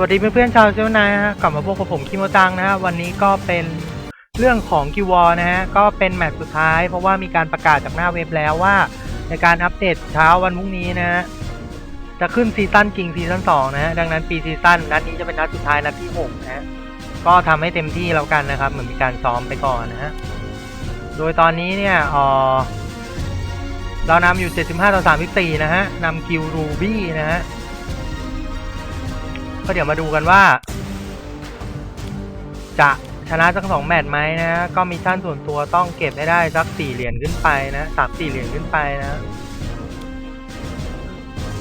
วัสดีเพื่อนๆชาวเซลนายนะฮะกลับมาพบกับผมคิโมจังนะฮะวันนี้ก็เป็นเรื่องของกิวอนะฮะก็เป็นแมตช์สุดท้าย เพราะว่ามีการประกาศจากหน้าเว็บแล้วว่า ในการอัปเดตเช้าวันพรุ่งนี้นะฮะจะขึ้นซีซั่นจริงซีซั่นสองนะฮะดังนั้นปีซีซั่นนัดนี้จะเป็นนัดสุดท้ายนัดที่หกนะฮะก็ทำให้เต็มที่แล้วกันนะครับ เหมือนมีการซ้อมไปก่อนนะฮะโดยตอนนี้เนี่ยเออเรานำอยู่ 75ต่อ34นะฮะนำคิวรูบี้นะฮะ ก็เดี๋ยวมาดูกันว่า จะชนะทั้งสองแมตช์ไหมนะ ก็มิชชั่นส่วนตัวต้องเก็บให้ได้สักสี่เหรียญขึ้นไปนะสามสี่เหรียญขึ้นไปนะ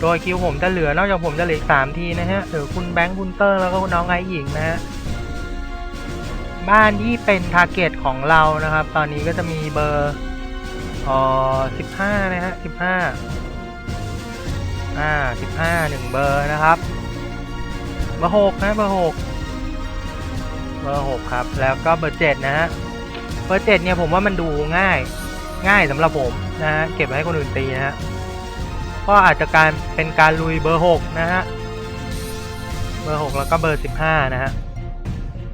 โดยคิวผมจะเหลือนอกจากผมจะเหลือสามทีนะฮะเหลือคุณแบงค์คุณเตอร์แล้วก็คุณน้องไอหญิงนะฮะบ้านที่เป็นทาร์เก็ตของเรานะครับ ตอนนี้ก็จะมีเบอร์เอ่อสิบห้านะฮะสิบห้าอ่าสิบห้าหนึ่งเบอร์นะครับ เบอร์หกนะเบอร์หกเบอร์หกครับ แล้วก็เบอร์เจ็ดนะฮะเบอร์เจ็ดเนี่ยผมว่ามันดูง่าย ง่ายสำหรับผมนะฮะเก็บไว้ให้คนอื่นตีนะฮะก็อาจจะการเป็นการลุยเบอร์หกนะฮะเบอร์หกแล้วก็เบอร์สิบห้านะฮะ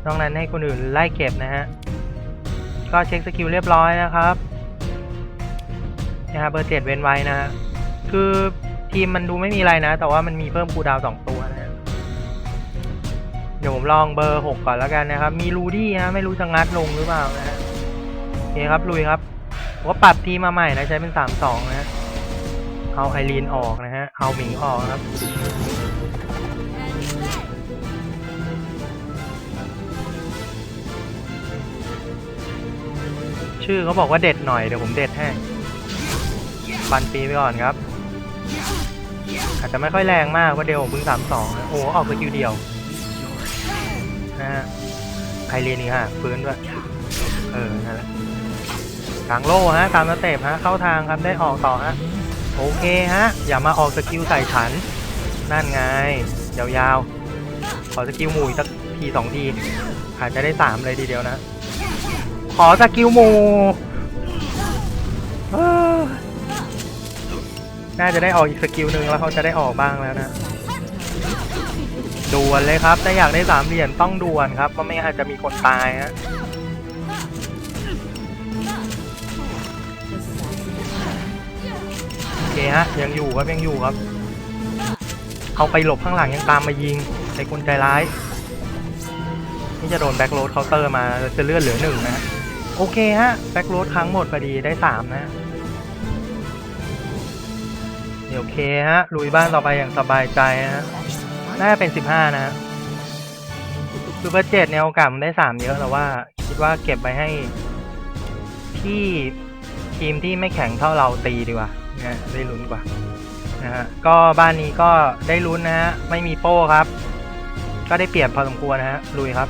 นอกนั้นให้คนอื่นไล่เก็บนะฮะก็เช็คสกิลเรียบร้อยนะครับนะฮะเบอร์เจ็ดเว้นไว้นะฮะคือทีมมันดูไม่มีอะไรนะ แต่ว่ามันมีเพิ่มคูดาวสองตัว ดี๋ยวผมลองเบอร์หกก่อนแล้วกันนะครับ มีรูดี้นะไม่รู้จะงัดลงหรือเปล่านะฮะโอเคครับลุยครับผมก็ปรับทีมาใหม่นะใช้เป็นสามสองนะฮะเอาไอรีนออกนะฮะเอาหมิงออกครับชื่อเขาบอกว่าเด็ดหน่อยเดี๋ยวผมเด็ดให้ปันปีไปก่อนครับ อาจจะไม่ค่อยแรงมากว่าะเดียวผมเพิ่งสามสองนะโอ้ออกสกิลเดียว นะฮะไคเรียนนี่ฮะฟื้นด้วย เออนั่นแหละกลางโล่ฮะตามสเต็ปฮะเข้าทางครับได้ออกต่อฮะโอเคฮะ อย่ามาออกสกิลใส่ฉัน นั่นไง ยาวๆ ขอสกิลหมู่สักทีสองทีอาจจะได้สามเลยทีเดียวนะ ขอสกิลหมู่น่าจะได้ออกอีกสกิลหนึ่งแล้วเขาจะได้ออกบ้างแล้วนะ ด่วนเลยครับถ้าอยากได้สามเหรียญต้องด่วนครับเพราะไม่งั้นอาจจะมีคนตายฮะโอเคฮะยังอยู่ครับยังอยู่ครับ เอาไปหลบข้างหลังยังตามมายิงในคนใจร้ายนี่จะโดนแบ็คโรดเคาน์เตอร์มาจะเลื่อนเหลือหนึ่งนะฮะโอเคฮะแบ็คโรดครั้งหมดพอดีได้สามนะเดี๋ยวโอเคฮะลุยบ้านต่อไปอย่างสบายใจนะฮะ น่าจะเป็นสิบห้านะฮะคือเบอร์เจ็ดเนี่ยโอกาสมันได้สามเยอะแต่ว่า คิดว่าเก็บไปให้ที่ทีมที่ไม่แข็งเท่าเราตีดีกว่านะได้ลุ้นกว่านะฮะก็บ้านนี้ก็ได้ลุ้นนะฮะไม่มีโป้ครับ ก็ได้เปรียบพอสมควรนะฮะลุยครับ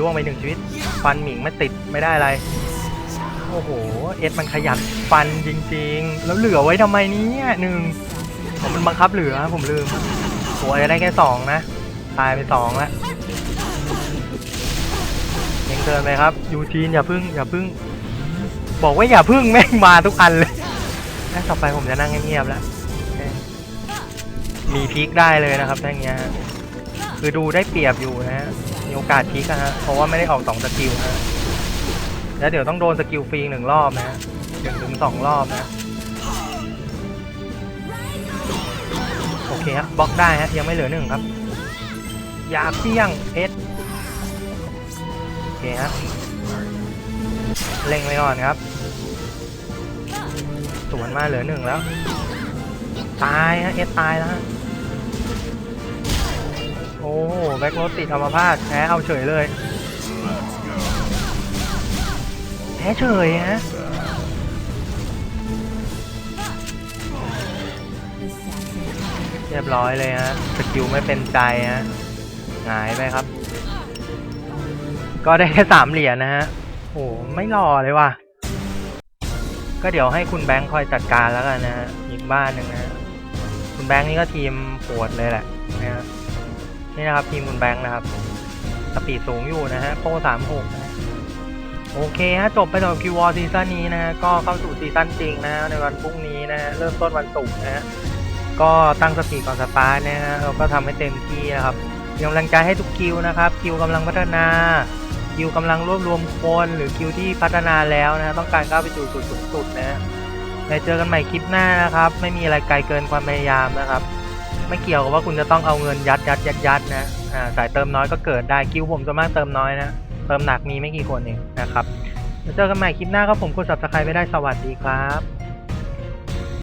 ล่วงไปหนึ่งชีวิต ฟันหมิงไม่ติดไม่ได้อะไร โอ้โห เอ็ดมันขยันฟันจริง ๆ แล้วเหลือไว้ทำไมเนี่ยหนึ่งผมมันบังคับเหลือผมลืมโหอาจจะได้แค่สองนะ ตายไปสองแล้วยังเกินไปครับ ยูจีนอย่าพึ่งอย่าพึ่ง บอกว่าอย่าพึ่งแม่งมาทุกอันเลยถ้าต่อไปผมจะนั่งเงียบๆแล้ว มีพลิกได้เลยนะครับถ้าอย่างเงี้ย คือดูได้เปรียบอยู่นะฮะมีโอกาสพลิกนะฮะเพราะว่าไม่ได้ออกสองสกิลนะแล้วเดี๋ยวต้องโดนสกิลฟรีหนึ่งรอบนะหนึ่งถึงสองรอบนะโอเคฮะบล็อกได้ฮะยังไม่เหลือหนึ่งครับอย่าเปี้ยงเพชรโอเคฮะเล็งไว้ก่อนครับสวนมาเหลือหนึ่งแล้ว ตายฮะเอสตายแล้วฮะ โอ้แบ็คโรติดอัมพาตแพ้เอาเฉยเลยแพ้เฉยฮะเรียบร้อยเลยฮะสกิลไม่เป็นใจฮะหงายไปครับ ก็ได้แค่สามเหรียญนะฮะโอ้ไม่รอเลยว่ะ ก็เดี๋ยวให้คุณแบงค์คอยจัดการแล้วกันนะฮะอีกบ้านหนึ่งนะ คุณแบงค์นี่ก็ทีมโหดเลยแหละนะฮะ นี่นะครับทีมคุณแบงค์นะครับสปีดสูงอยู่นะฮะโปรสามหกนะโอเคฮะจบไปสำหรับคิววอซีซั่นนี้นะฮะก็เข้าสู่ซีซั่นจริงนะฮะในวันพรุ่งนี้นะฮะเริ่มต้นวันศุกร์นะฮะก็ตั้งสติก่อนสตาร์ทนะฮะเราก็ทำให้เต็มที่นะครับเป็นกำลังใจให้ทุกคิวนะครับคิวกำลังพัฒนาคิวกำลังรวบรวมคนหรือคิวที่พัฒนาแล้วนะฮะต้องการก้าวไปสู่จุดสูงสุดนะฮะไปเจอกันใหม่คลิปหน้านะครับ ไม่มีอะไรไกลเกินความพยายามนะครับ ไม่เกี่ยวกับว่าคุณจะต้องเอาเงินยัดยัดยัดยัดนะอ่าสายเติมน้อยก็เกิดได้คิวผมจะมากเติมน้อยนะเติมหนักมีไม่กี่คนเองนะครับเจอกันใหม่คลิปหน้าครับผมกด subscribe ไม่ได้สวัสดีครับ